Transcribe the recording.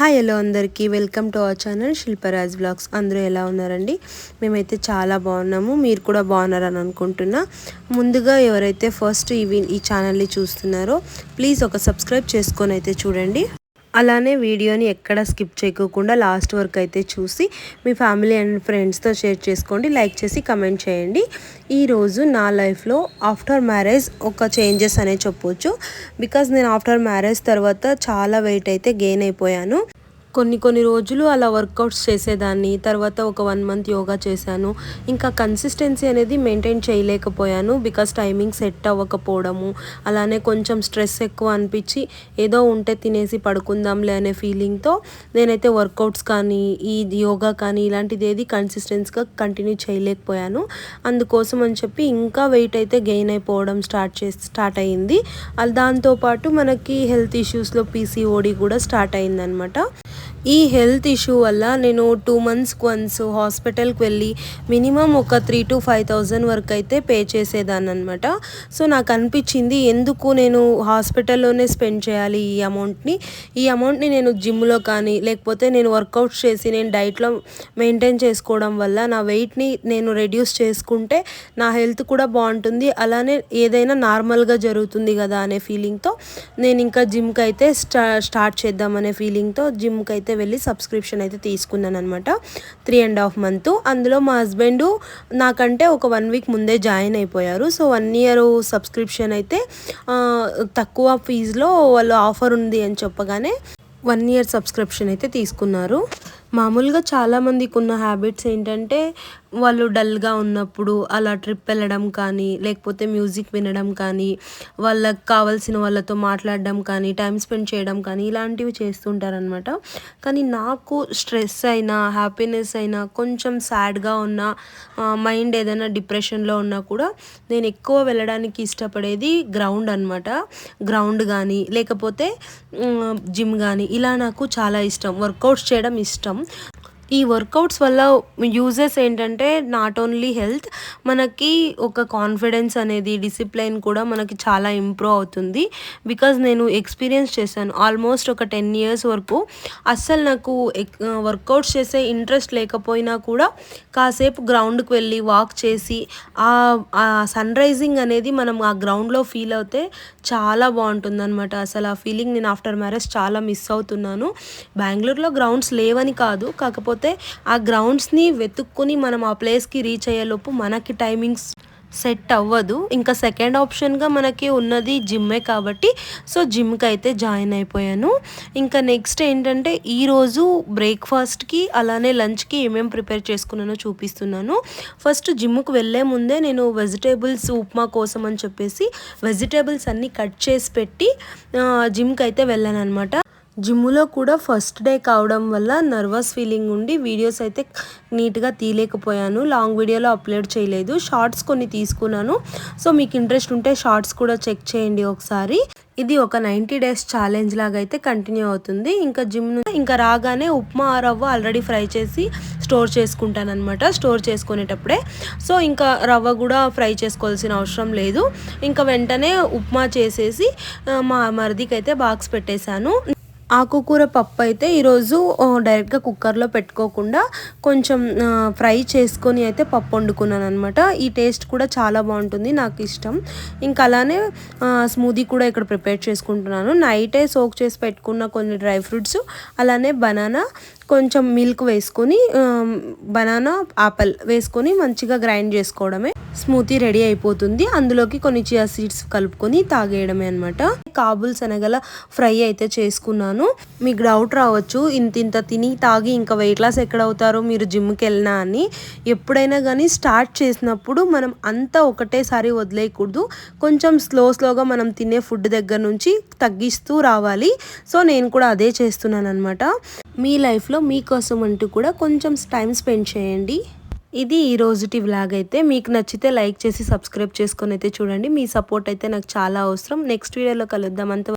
Hi hello అందరికీ. Welcome to our channel Shilparaj blogs అందరూ ఎలా ఉన్నారండి? మేమైతే చాలా బాగున్నాము. మీరు కూడా బాగున్నారని అనుకుంటున్నా. ముందుగా ఎవరైతే ఫస్ట్ ఇవి ఈ ఛానల్ని చూస్తున్నారో ప్లీజ్ ఒక సబ్స్క్రైబ్ చేసుకొని అయితే చూడండి. అలానే వీడియోని ఎక్కడ స్కిప్ చేయకోకుండా లాస్ట్ వరకు అయితే చూసి మీ ఫ్యామిలీ అండ్ ఫ్రెండ్స్తో షేర్ చేసుకోండి లైక్ చేసి కమెంట్ చేయండి. ఈరోజు నా లైఫ్లో ఆఫ్టర్ మ్యారేజ్ ఒక చేంజెస్ అనే చెప్పొచ్చు. బికాజ్ నేను ఆఫ్టర్ మ్యారేజ్ తర్వాత చాలా వెయిట్ అయితే గెయిన్ అయిపోయాను. కొన్ని కొన్ని రోజులు అలా వర్కౌట్స్ చేసేదాన్ని. తర్వాత ఒక వన్ మంత్ యోగా చేశాను. ఇంకా కన్సిస్టెన్సీ అనేది మెయింటైన్ చేయలేకపోయాను. బికాస్ టైమింగ్ సెట్ అవ్వకపోవడము అలానే కొంచెం స్ట్రెస్ ఎక్కువ అనిపించి ఏదో ఉంటే తినేసి పడుకుందాంలే అనే ఫీలింగ్తో నేనైతే వర్కౌట్స్ కానీ ఈ యోగా కానీ ఇలాంటిది ఏది కన్సిస్టెన్స్గా కంటిన్యూ చేయలేకపోయాను. అందుకోసం అని చెప్పి ఇంకా వెయిట్ అయితే గెయిన్ అయిపోవడం స్టార్ట్ చే స్టార్ట్ అయ్యింది. దాంతోపాటు మనకి హెల్త్ ఇష్యూస్లో పీసీఓడి కూడా స్టార్ట్ అయిందనమాట ఈ హెల్త్ ఇష్యూ వల్ల నేను టూ మంత్స్కి వన్స్ హాస్పిటల్కి వెళ్ళి మినిమం ఒక త్రీ టు ఫైవ్ థౌజండ్ వరకు అయితే పే చేసేదాన్ని అనమాట సో నాకు అనిపించింది ఎందుకు నేను హాస్పిటల్లోనే స్పెండ్ చేయాలి ఈ అమౌంట్ని. ఈ అమౌంట్ని నేను జిమ్లో కానీ లేకపోతే నేను వర్కౌట్స్ చేసి నేను డైట్లో మెయింటైన్ చేసుకోవడం వల్ల నా వెయిట్ని నేను రెడ్యూస్ చేసుకుంటే నా హెల్త్ కూడా బాగుంటుంది. అలానే ఏదైనా నార్మల్గా జరుగుతుంది కదా అనే ఫీలింగ్తో నేను ఇంకా జిమ్కి అయితే స్టా స్టార్ట్ చేద్దామనే ఫీలింగ్తో జిమ్కి అయితే వెళ్ళి సబ్స్క్రిప్షన్ అయితే తీసుకున్నాను అనమాట త్రీ అండ్ హాఫ్ మంత్ అందులో మా హస్బెండ్ నాకంటే ఒక వన్ వీక్ ముందే జాయిన్ అయిపోయారు. సో వన్ ఇయర్ సబ్స్క్రిప్షన్ అయితే తక్కువ ఫీజులో వాళ్ళు ఆఫర్ ఉంది అని చెప్పగానే వన్ ఇయర్ సబ్స్క్రిప్షన్ అయితే తీసుకున్నారు. మామూలుగా చాలామందికి ఉన్న హ్యాబిట్స్ ఏంటంటే వాళ్ళు డల్గా ఉన్నప్పుడు అలా ట్రిప్ వెళ్ళడం కానీ లేకపోతే మ్యూజిక్ వినడం కానీ వాళ్ళకి కావాల్సిన వాళ్ళతో మాట్లాడడం కానీ టైం స్పెండ్ చేయడం కానీ ఇలాంటివి చేస్తుంటారనమాట కానీ నాకు స్ట్రెస్ అయినా హ్యాపీనెస్ అయినా కొంచెం సాడ్గా ఉన్న మైండ్ ఏదైనా డిప్రెషన్లో ఉన్నా కూడా నేను ఎక్కువ వెళ్ళడానికి ఇష్టపడేది గ్రౌండ్ అనమాట గ్రౌండ్ కానీ లేకపోతే జిమ్ కానీ ఇలా నాకు చాలా ఇష్టం. వర్కౌట్స్ చేయడం ఇష్టం. ఈ వర్కౌట్స్ వల్ల యూజెస్ ఏంటంటే నాట్ ఓన్లీ హెల్త్ మనకి ఒక కాన్ఫిడెన్స్ అనేది డిసిప్లైన్ కూడా మనకి చాలా ఇంప్రూవ్ అవుతుంది. బికాజ్ నేను ఎక్స్పీరియన్స్ చేశాను. ఆల్మోస్ట్ ఒక టెన్ ఇయర్స్ వరకు అస్సలు నాకు వర్కౌట్స్ చేసే ఇంట్రెస్ట్ లేకపోయినా కూడా కాసేపు గ్రౌండ్కి వెళ్ళి వాక్ చేసి ఆ సన్ రైజింగ్ అనేది మనం ఆ గ్రౌండ్లో ఫీల్ అవుతే చాలా బాగుంటుంది అనమాట అసలు ఆ ఫీలింగ్ నేను ఆఫ్టర్ మ్యారేజ్ చాలా మిస్ అవుతున్నాను. బెంగళూరులో గ్రౌండ్స్ లేవని కాదు. కాకపోతే ఆ గ్రౌండ్స్ని వెతుక్కొని మనం ఆ ప్లేస్కి రీచ్ అయ్యేలోపు మనకి టైమింగ్స్ సెట్ అవ్వదు. ఇంకా సెకండ్ ఆప్షన్గా మనకి ఉన్నది జిమ్మే కాబట్టి సో జిమ్కి అయితే జాయిన్ అయిపోయాను. ఇంకా నెక్స్ట్ ఏంటంటే ఈరోజు బ్రేక్ఫాస్ట్కి అలానే లంచ్కి ఏమేమి ప్రిపేర్ చేసుకున్నానో చూపిస్తున్నాను. ఫస్ట్ జిమ్కి వెళ్ళే ముందే నేను వెజిటేబుల్స్ ఉప్మా కోసం అని చెప్పేసి వెజిటేబుల్స్ అన్నీ కట్ చేసి పెట్టి జిమ్కి అయితే వెళ్ళాను అనమాట జిమ్లో కూడా ఫస్ట్ డే కావడం వల్ల నర్వస్ ఫీలింగ్ ఉండి వీడియోస్ అయితే నీట్గా తీయలేకపోయాను. లాంగ్ వీడియోలో అప్లోడ్ చేయలేదు. షార్ట్స్ కొన్ని తీసుకున్నాను. సో మీకు ఇంట్రెస్ట్ ఉంటే షార్ట్స్ కూడా చెక్ చేయండి ఒకసారి. ఇది ఒక నైంటీ డేస్ ఛాలెంజ్ లాగా అయితే కంటిన్యూ అవుతుంది. ఇంకా జిమ్ ఇంకా రాగానే ఉప్మా రవ్వ ఆల్రెడీ ఫ్రై చేసి స్టోర్ చేసుకుంటాను అనమాట స్టోర్ చేసుకునేటప్పుడే. సో ఇంకా రవ్వ కూడా ఫ్రై చేసుకోవాల్సిన అవసరం లేదు. ఇంకా వెంటనే ఉప్మా చేసేసి మా మరిదికి అయితే బాక్స్ పెట్టేశాను. ఆకుకూర పప్పు అయితే ఈరోజు డైరెక్ట్గా కుక్కర్లో పెట్టుకోకుండా కొంచెం ఫ్రై చేసుకొని అయితే పప్పు వండుకున్నాను అనమాట ఈ టేస్ట్ కూడా చాలా బాగుంటుంది నాకు ఇష్టం. ఇంకా అలానే స్మూదీ కూడా ఇక్కడ ప్రిపేర్ చేసుకుంటున్నాను. నైటే సోక్ చేసి పెట్టుకున్న కొన్ని డ్రై ఫ్రూట్స్ అలానే బనానా కొంచెం మిల్క్ వేసుకొని బనానా ఆపిల్ వేసుకొని మంచిగా గ్రైండ్ చేసుకోవడమే. స్మూతీ రెడీ అయిపోతుంది. అందులోకి కొన్ని చియా సీడ్స్ కలుపుకొని తాగేయడమే అనమాట కాబుల్ శనగల ఫ్రై అయితే చేసుకున్నాను. మీకు డౌట్ రావచ్చు. ఇంత ఇంత తిని తాగి ఇంకా వెయిట్ లాస్ ఎక్కడ అవుతారో మీరు జిమ్కి వెళ్ళినా అని. ఎప్పుడైనా కానీ స్టార్ట్ చేసినప్పుడు మనం అంతా ఒకటేసారి వదిలేయకూడదు. కొంచెం స్లో స్లోగా మనం తినే ఫుడ్ దగ్గర నుంచి తగ్గిస్తూ రావాలి. సో నేను కూడా అదే చేస్తున్నాను అనమాట మీ లైఫ్లో మీకోసం అంటూ కూడా కొంచెం టైం స్పెండ్ చేయండి. ఇది ఈ రోజుటి వ్లాగ్ అయితే. మీకు నచ్చితే లైక్ చేసి సబ్స్క్రైబ్ చేసుకొని అయితే చూడండి. మీ సపోర్ట్ అయితే నాకు చాలా అవసరం. నెక్స్ట్ వీడియోలో కలుద్దాం. అంత